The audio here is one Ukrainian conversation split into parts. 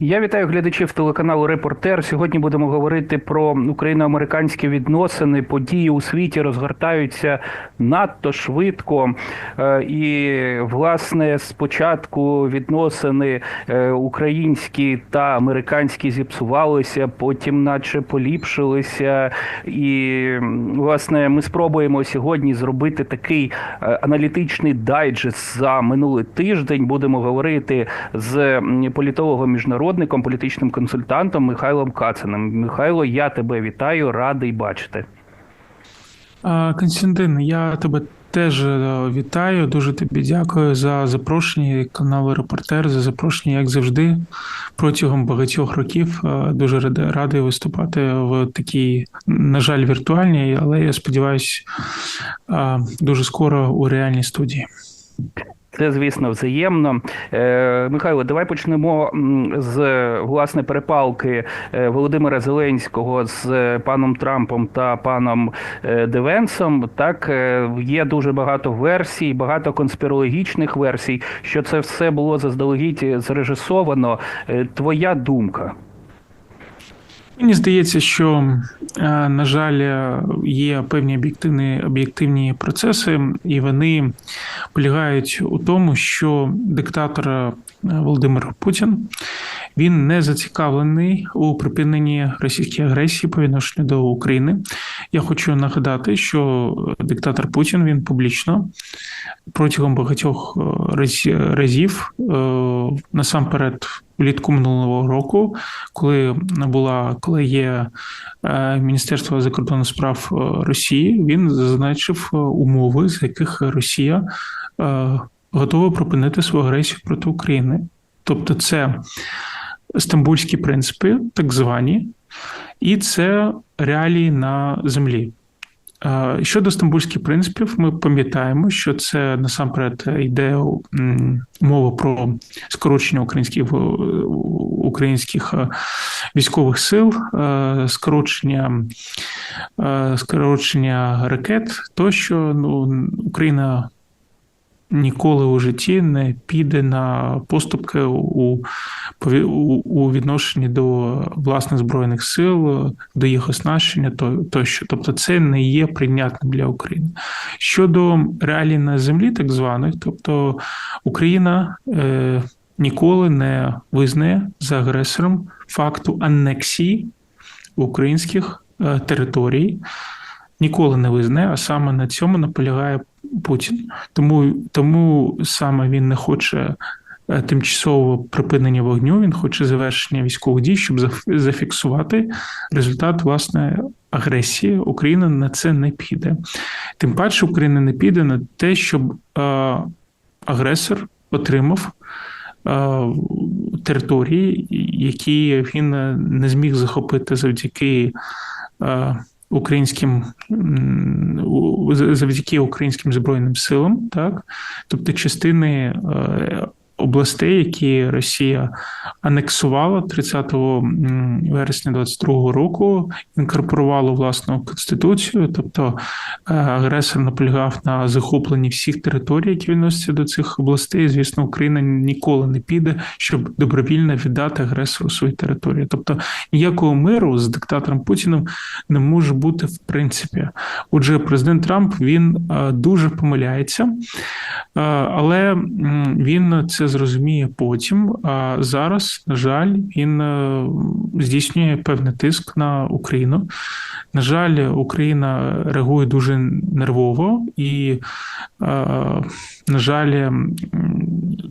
Я вітаю глядачів телеканалу Репортер. Сьогодні будемо говорити про україно-американські відносини. Події у світі розгортаються надто швидко. Е, І, власне, спочатку відносини е, українські та американські зіпсувалися, потім, наче поліпшилися. І, власне, ми спробуємо сьогодні зробити такий е, аналітичний дайджест за минулий тиждень. Будемо говорити з м, політологом міжнародником, політичним консультантом Михайлом Кациним. Михайло, я тебе вітаю, радий бачити. Константин, я тебе теж е, вітаю. Дуже тобі дякую за запрошення каналу Репортер, за запрошення, як завжди, протягом багатьох років. Е, Дуже радий виступати в такій, на жаль, віртуальній, але я сподіваюся, дуже скоро у реальній студії. Це, звісно, взаємно. Е, Михайло, давай почнемо з власне перепалки е, Володимира Зеленського з е, паном Трампом та паном Девенсом. Так є дуже багато версій, багато конспірологічних версій, що це все було заздалегідь зрежисовано. Твоя думка? Мені здається, що, е, на жаль, е, є певні об'єктивні об'єктивні процеси, і вони полягають у тому, що диктатор Володимир Путін він не зацікавлений у припиненні російської агресії по відношенню до України. Я хочу нагадати, що диктатор Путін він публічно протягом багатьох е, разів е, насамперед влітку минулого року, коли була коли є е, Міністерство закордонних справ Росії, він зазначив умови, з яких Росія готова припинити свою агресію проти України. Тобто, це стамбульські принципи, так звані, і це реалії на землі. Е, Щодо стамбульських принципів, ми пам'ятаємо, що це насамперед йде мова про скорочення українських українських е, військових сил, е, скорочення, е, скорочення ракет, тощо ну, Україна ніколи у житті не піде на поступки у, у, відношенні до власних збройних сил, до їх оснащення, то- тощо. Тобто, це не є прийнятним для України. Щодо реалій на землі, так званих, тобто Україна е, ніколи не визнає за агресором факту анексії українських е, територій. Ніколи не визнає, а саме на цьому наполягає Путін. Тому, тому саме він не хоче е, тимчасового припинення вогню, він хоче завершення військових дій, щоб зафіксувати результат власне агресії. Україна на це не піде. Тим паче, Україна не піде на те, щоб е, агресор отримав. е, Території, які він не зміг захопити завдяки українським завдяки українським збройним силам, так? Тобто частини е, областей, які Росія анексувала 30 м, вересня 22 року, інкорпорувала власну конституцію, тобто е, агресор наполягав на захопленні всіх територій, які відносяться до цих областей. Звісно, Україна ніколи не піде, щоб добровільно віддати агресору свої території. Тобто ніякого миру з диктатором Путіним не може бути в принципі. Отже, президент Трамп він е, дуже помиляється, е, але він це зрозуміє потім. А зараз, на жаль, він е, здійснює певний тиск на Україну. На жаль, Україна реагує дуже нервово і, е, на жаль,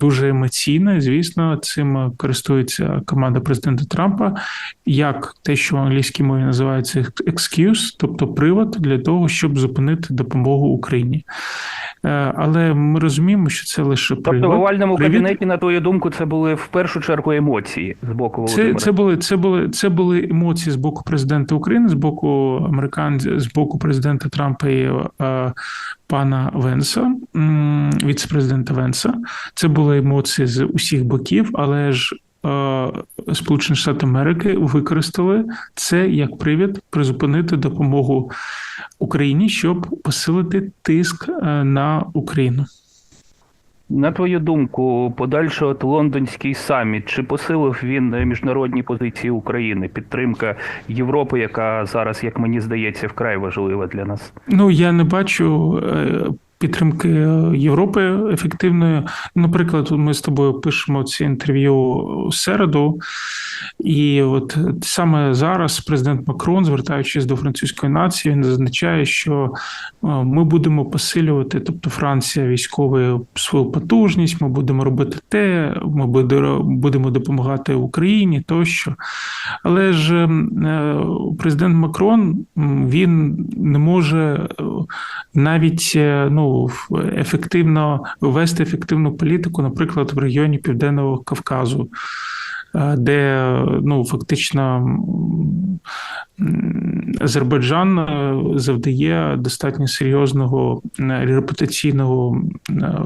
дуже емоційно. Звісно, цим користується команда президента Трампа як те, що в англійській мові називається excuse, тобто привод для того, щоб зупинити допомогу Україні. Е, Але ми розуміємо, що це лише Тобто привод. в овальному Привід- кабінеті, на твою думку, це були в першу чергу емоції з боку Це, це були це були це були емоції з боку президента України, з боку американців, з боку президента Трампа і е, пана Венса, віце-президента Венса. Це були емоції з усіх боків, але ж. Е, Сполучені Штати Америки використали це як привід призупинити допомогу Україні, щоб посилити тиск е, на Україну. На твою думку, подальший от лондонський саміт чи посилив він міжнародні позиції України? Підтримка Європи, яка зараз, як мені здається, вкрай важлива для нас? Ну я не бачу е, підтримки Європи ефективної. Наприклад, ми з тобою пишемо це інтерв'ю у середу, і от саме зараз президент Макрон, звертаючись до французької нації, він зазначає, що е, ми будемо посилювати, тобто Франція військову свою потужність, ми будемо робити те, ми будемо допомагати Україні тощо. Але ж е, президент Макрон він не може навіть ну ефективно вести ефективну політику, наприклад, в регіоні Південного Кавказу, е, де ну фактично Азербайджан е, завдає достатньо серйозного е, репутаційного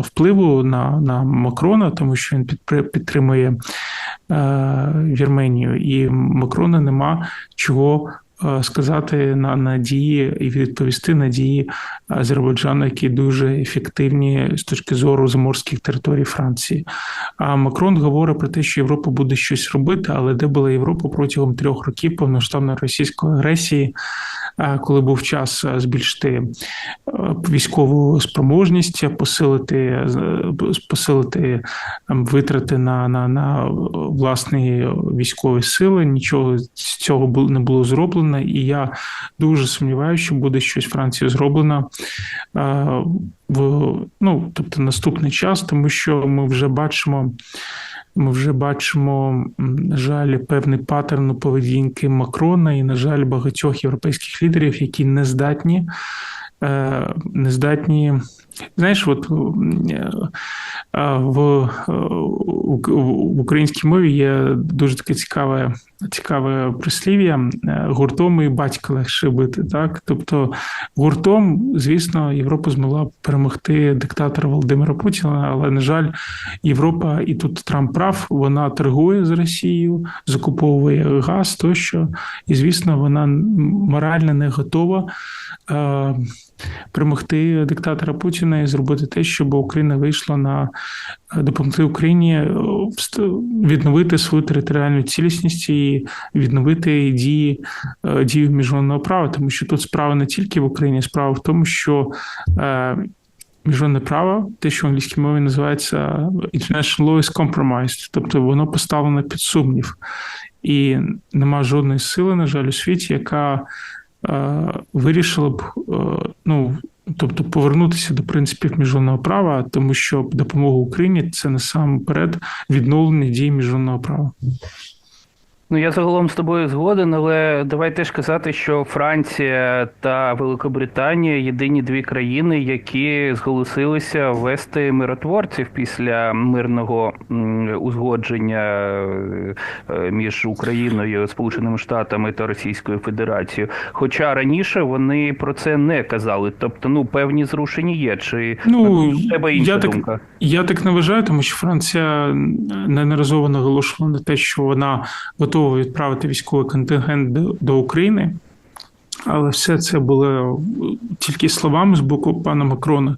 впливу на на Макрона, тому що він підтримує Вірменію, і Макрона нема чого Е, сказати на надії і відповісти на дії Азербайджану, які дуже ефективні з точки зору заморських територій Франції. А Макрон говорить про те, що Європа буде щось робити, але де була Європа протягом трьох років повноштабної російської агресії, коли був час збільшити е, військову спроможність, посилити посилити витрати на на, на власні військові сили. Нічого з цього не було зроблено зроблена, і я дуже сумніваюся, що буде щось Франції зроблено в ну, тобто наступний час, тому що ми вже бачимо. Ми вже бачимо, на жаль, певний паттерн поведінки Макрона і, на жаль, багатьох європейських лідерів, які не здатні, е, не здатні Знаєш, от е, в в українській мові є дуже таке цікаве цікаве прислів'я е, гуртом і батька легше бити. Так? Тобто гуртом, звісно, Європа змогла перемогти диктатора Володимира Путіна, але, на жаль, Європа, і тут Трамп прав, вона торгує з Росією, закуповує газ тощо, і звісно, вона морально не готова. Е, перемогти диктатора Путіна і зробити те, щоб Україна вийшла на е, допомогти Україні е, відновити свою територіальну цілісність і відновити дії дію міжнародного права, тому що тут справа не тільки в Україні, справа в тому, що Міжнародне право, те, що в англійській мові називається International Law is Compromised, тобто воно поставлено під сумнів, і нема жодної сили, на жаль, у світі, яка Е, вирішила б е, ну. Тобто повернутися до принципів міжнародного права, тому що допомога Україні це насамперед відновлення дій міжнародного права. Ну, я загалом з тобою згоден, але давай теж казати, що Франція та Великобританія єдині дві країни, які зголосилися ввести миротворців після мирного узгодження е, між Україною, Сполученими Штатами та Російською Федерацією. Хоча раніше вони про це не казали. Тобто, ну певні зрушення є. Чи ну тебе інша я думка? Так, я так не вважаю, тому що Франція неодноразово наголошувала на те, що вона готова готова відправити військовий контингент до, України. Але все це було тільки словами з боку пана Макрона,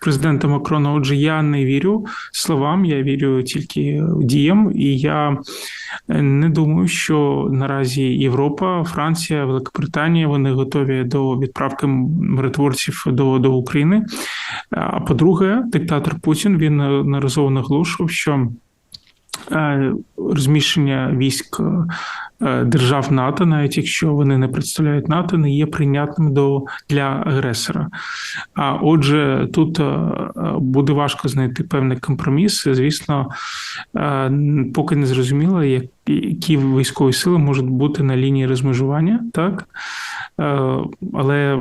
президента Макрона. Отже, я не вірю словам, я вірю тільки діям, і я не думаю, що наразі Європа, Франція, Великобританія вони готові до відправки миротворців до, до України. А по-друге, диктатор Путін він неразово наголошував, що. Е, розміщення військ е, держав НАТО, навіть якщо вони не представляють НАТО, не є прийнятним до для агресора. А отже, тут е, буде важко знайти певний компроміс. Звісно, поки не зрозуміло, які військові сили можуть бути на лінії розмежування, так але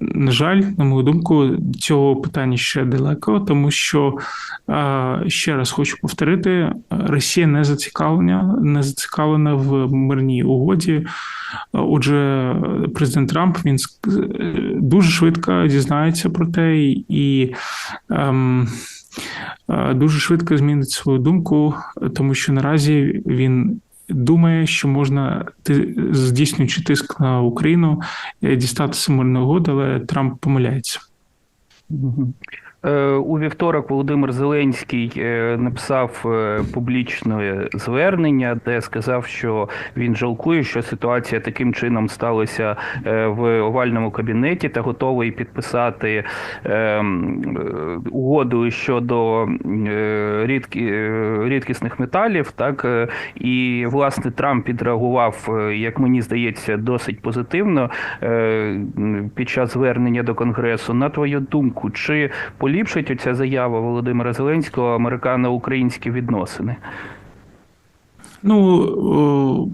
на жаль, на мою думку, цього питання ще далеко, тому що ще раз хочу повторити: Росія не зацікавлена, не зацікавлена в мирній угоді. Отже, президент Трамп він дуже швидко дізнається про те і. Ем, Дуже швидко змінить свою думку, тому що наразі він думає, що можна здійснюючи тиск на Україну, дістати дістатися мирної угоди, але Трамп помиляється. Е, У вівторок Володимир Зеленський е, написав е, публічне звернення, де сказав, що він жалкує, що ситуація таким чином сталася в овальному кабінеті та готовий підписати е, м, е, угоду щодо рідкі, рідкісних металів. Так і власне Трамп відреагував, е, як мені здається, досить позитивно під час звернення до Конгресу. На твою думку, чи поліпшить оця заява Володимира Зеленського американо-українські відносини? Ну,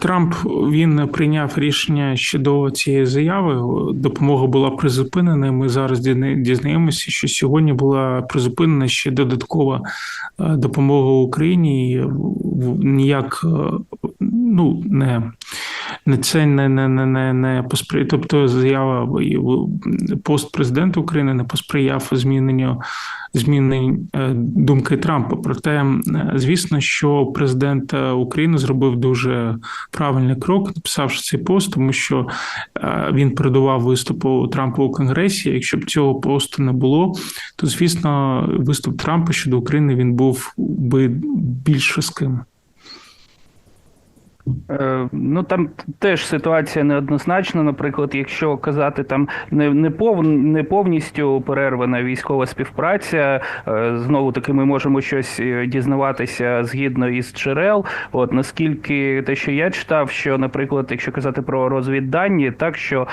Трамп він прийняв рішення щодо цієї заяви. Допомога була призупинена. Ми зараз дізна- дізнаємося, що сьогодні була призупинена ще додаткова е, допомога Україні. І ніяк е, ну не. Не це не, не, не, не, не поспри... тобто заява пост президента України не посприяв зміненню зміни е, думки Трампа. Проте, звісно, що президент е, України зробив дуже правильний крок, написавши цей пост, тому що е, він передував виступу Трампа у Конгресі. Якщо б цього посту не було, то звісно, виступ Трампа щодо України він був би більш різким. Е, Ну там теж ситуація неоднозначна. Наприклад, якщо казати там не, не, пов, не повністю перервана військова співпраця, е, знову таки ми можемо щось е, дізнаватися згідно із джерел. От наскільки те, що я читав, що, наприклад, якщо казати про розвіддані, так що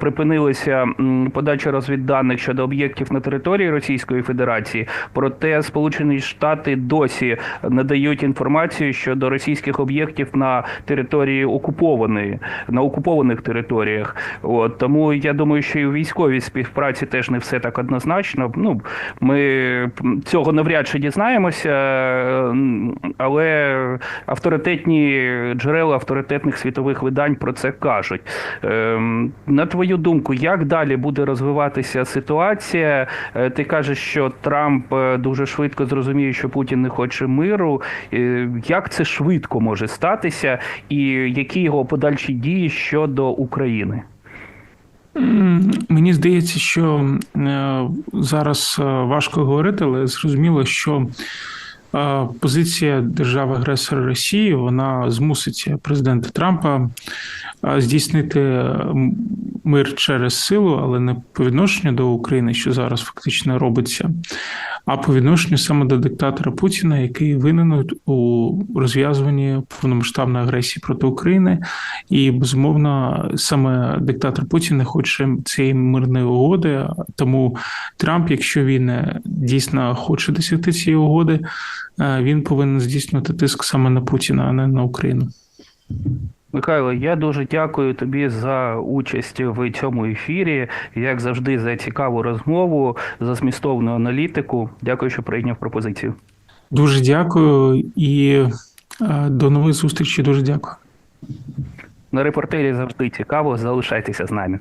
припинилася подача розвідданих щодо об'єктів на території Російської Федерації, проте Сполучені Штати досі надають інформацію щодо російських об'єктів на території окупованої, на окупованих територіях. От тому я думаю, що і у військовій співпраці теж не все так однозначно. Ну ми цього навряд чи дізнаємося, але авторитетні джерела авторитетних світових видань про це кажуть. Ем, На твою думку, як далі буде розвиватися ситуація? Е, Ти кажеш, що Трамп е, дуже швидко зрозуміє, що Путін не хоче миру. Е, Як це швидко може статися, і які його подальші дії щодо України? Мені здається, що е, зараз е, важко говорити, але зрозуміло, що е, позиція держави-агресора Росії вона змусить президента Трампа здійснити мир через силу, але не по відношенню до України, що зараз фактично робиться, а по відношенню саме до диктатора Путіна, який винен у розв'язуванні повномасштабної агресії проти України. І безумовно, саме диктатор Путін не хоче цієї мирної угоди. Тому Трамп, якщо він е, дійсно хоче досягти цієї угоди, е, він повинен здійснювати тиск саме на Путіна, а не на Україну. Михайло, я дуже дякую тобі за участь в цьому ефірі. Як завжди, за цікаву розмову, за змістовну аналітику. Дякую, що прийняв пропозицію. Дуже дякую і е, до нових зустрічей. Дуже дякую. На репортері завжди цікаво. Залишайтеся з нами.